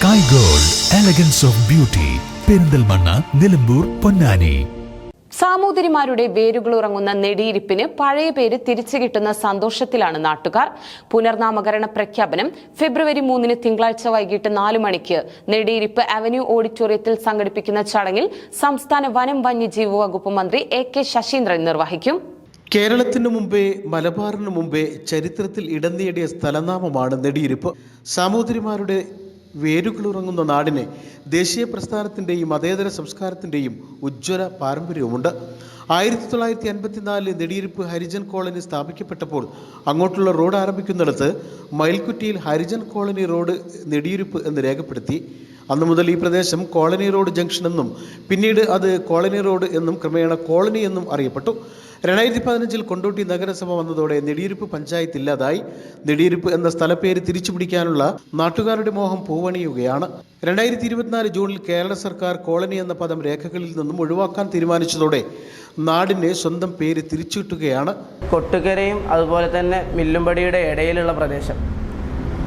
Sky gold elegance of beauty Perinthalmanna Nilambur Ponnani സാമൂതിരിമാരുടെ വേരുകൾ ഉറങ്ങുന്ന നെടിയിരിപ്പിന് പഴയ പേര് തിരിച്ചു കിട്ടുന്ന സന്തോഷത്തിലാണ് നാട്ടുകാർ. പുനർനാമകരണ പ്രഖ്യാപനം ഫെബ്രുവരി മൂന്നിന് തിങ്കളാഴ്ച വൈകിട്ട് നാല് മണിക്ക്. നെടിയിരിപ്പ് അവന്യൂ ഓഡിറ്റോറിയത്തിൽ സംഘടിപ്പിക്കുന്ന ചടങ്ങിൽ സംസ്ഥാന വനം വന്യജീവി വകുപ്പ് മന്ത്രി എ കെ ശശീന്ദ്രൻ നിർവഹിക്കും. കേരളത്തിന് മുമ്പേ മലബാറിനു മുമ്പേ ചരിത്രത്തിൽ ഇടം നേടിയ സ്ഥലനാമമാണ് നെടിയിരിപ്പ്. സാമൂതിരിമാരുടെ വേരുകളുറങ്ങുന്ന നാടിന് ദേശീയ പ്രസ്ഥാനത്തിന്റെയും മതേതര സംസ്കാരത്തിന്റെയും ഉജ്ജ്വല പാരമ്പര്യവുമുണ്ട്. ആയിരത്തി തൊള്ളായിരത്തി അൻപത്തിനാലിൽ നെടിയിരിപ്പ് ഹരിജൻ കോളനി സ്ഥാപിക്കപ്പെട്ടപ്പോൾ അങ്ങോട്ടുള്ള റോഡ് ആരംഭിക്കുന്നിടത്ത് മയിൽക്കുറ്റിയിൽ ഹരിജൻ കോളനി റോഡ് നെടിയിരിപ്പ് എന്ന് രേഖപ്പെടുത്തി. അന്നു മുതൽ ഈ പ്രദേശം കോളനി റോഡ് ജംഗ്ഷൻ എന്നും പിന്നീട് അത് കോളനി റോഡ് എന്നും ക്രമേണ കോളനി എന്നും അറിയപ്പെട്ടു. രണ്ടായിരത്തി പതിനഞ്ചിൽ കൊണ്ടോട്ടി നഗരസഭ വന്നതോടെ നെടിയിരുപ്പ് പഞ്ചായത്ത് ഇല്ലാതായി. നെടിയിരുപ്പ് എന്ന സ്ഥലപ്പേര് തിരിച്ചുപിടിക്കാനുള്ള നാട്ടുകാരുടെ മോഹം പൂവണിയുകയാണ്. രണ്ടായിരത്തി ഇരുപത്തിനാല് ജൂണിൽ കേരള സർക്കാർ കോളനി എന്ന പദം രേഖകളിൽ നിന്നും ഒഴിവാക്കാൻ തീരുമാനിച്ചതോടെ നാടിന് സ്വന്തം പേര് തിരിച്ചു കിട്ടുകയാണ് കൊട്ടുകരയും അതുപോലെ തന്നെ മില്ലുംപടിയുടെ ഇടയിലുള്ള പ്രദേശം.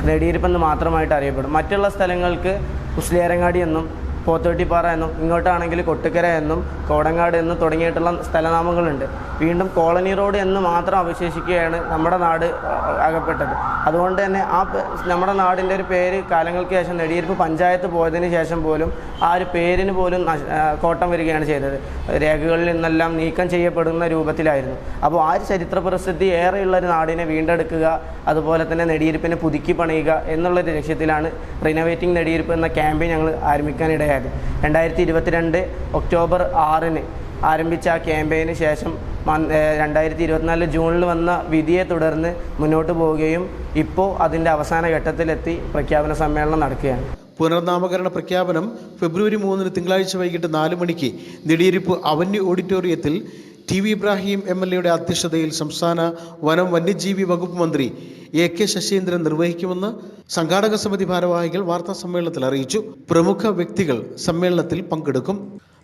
നെടിയിരിപ്പെന്ന് മാത്രമായിട്ട് അറിയപ്പെടും. മറ്റുള്ള സ്ഥലങ്ങൾക്ക് ഉസ്ലിയാരങ്ങാടി എന്നും പോത്തോട്ടിപ്പാറ എന്നും ഇങ്ങോട്ടാണെങ്കിൽ കൊട്ടുക്കര എന്നും കോടങ്ങാട് എന്നും തുടങ്ങിയിട്ടുള്ള സ്ഥലനാമങ്ങളുണ്ട്. വീണ്ടും കോളനി റോഡ് എന്ന് മാത്രം അവശേഷിക്കുകയാണ് നമ്മുടെ നാട് അകപ്പെട്ടത്. അതുകൊണ്ട് തന്നെ ആ നമ്മുടെ നാടിന്റെ ഒരു പേര് കാലങ്ങൾക്ക് ശേഷം നെടിയിരിപ്പ് പഞ്ചായത്ത് പോയതിന് ശേഷം പോലും ആ ഒരു പേരിന് പോലും കോട്ടം വരികയാണ് ചെയ്തത്. രേഖകളിൽ നിന്നെല്ലാം നീക്കം ചെയ്യപ്പെടുന്ന രൂപത്തിലായിരുന്നു. അപ്പോൾ ആ ഒരു ചരിത്ര പ്രസിദ്ധി ഏറെയുള്ള ഒരു നാടിനെ വീണ്ടെടുക്കുക അതുപോലെ തന്നെ നെടിയിരിപ്പിനെ പുതുക്കി പണിയുക എന്നുള്ളൊരു ലക്ഷ്യത്തിലാണ് റിനോവേറ്റിംഗ് നെടിയിരിപ്പ് എന്ന ക്യാമ്പയിൻ ഞങ്ങൾ ആരംഭിക്കാനിടയായത് രണ്ടായിരത്തി ഇരുപത്തിരണ്ട് ഒക്ടോബർ ആറിന് ആരംഭിച്ച ആ ക്യാമ്പയിന് ശേഷം രണ്ടായിരത്തി ഇരുപത്തിനാല് ജൂണിൽ വന്ന വിധിയെ തുടർന്ന് മുന്നോട്ട് പോവുകയും ഇപ്പോൾ അതിന്റെ അവസാന ഘട്ടത്തിലെത്തി പ്രഖ്യാപന സമ്മേളനം നടക്കുകയാണ്. പുനർനാമകരണ പ്രഖ്യാപനം ഫെബ്രുവരി മൂന്നിന് തിങ്കളാഴ്ച വൈകിട്ട് നാല് മണിക്ക് നെടിയിരിപ്പ് അവന്യൂ ഓഡിറ്റോറിയത്തിൽ T V Ibrahim M L എയുടെ അധ്യക്ഷതയിൽ സംസ്ഥാന വനം വന്യജീവി വകുപ്പ് മന്ത്രി എ കെ ശശീന്ദ്രൻ നിർവഹിക്കുമെന്ന് സംഘാടക സമിതി ഭാരവാഹികൾ വാർത്താ സമ്മേളനത്തിൽ അറിയിച്ചു. പ്രമുഖ വ്യക്തികൾ സമ്മേളനത്തിൽ പങ്കെടുക്കും.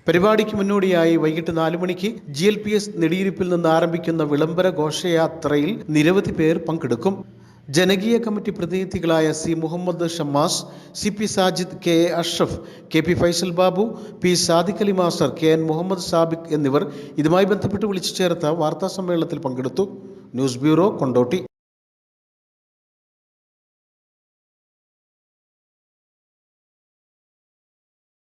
പരിപാടിക്ക് മുന്നോടിയായി വൈകിട്ട് നാല് മണിക്ക് ജി എൽ പി എസ് നെടിയിരിപ്പിൽ നിന്ന് ആരംഭിക്കുന്ന വിളംബര ഘോഷയാത്രയിൽ നിരവധി പേർ പങ്കെടുക്കും. ജനകീയ committee പ്രതിനിധികളായ C Muhammad Shammas C P Sajid K A Ashraf K P Faisal Babu P Sadik Ali master K N Muhammad Sabik എന്നിവർ ഇതുമായി ബന്ധപ്പെട്ട് വിളിച്ചു ചേർത്ത വാർത്താ സമ്മേളനത്തിൽ പങ്കെടുത്തു. News bureau Kondotty.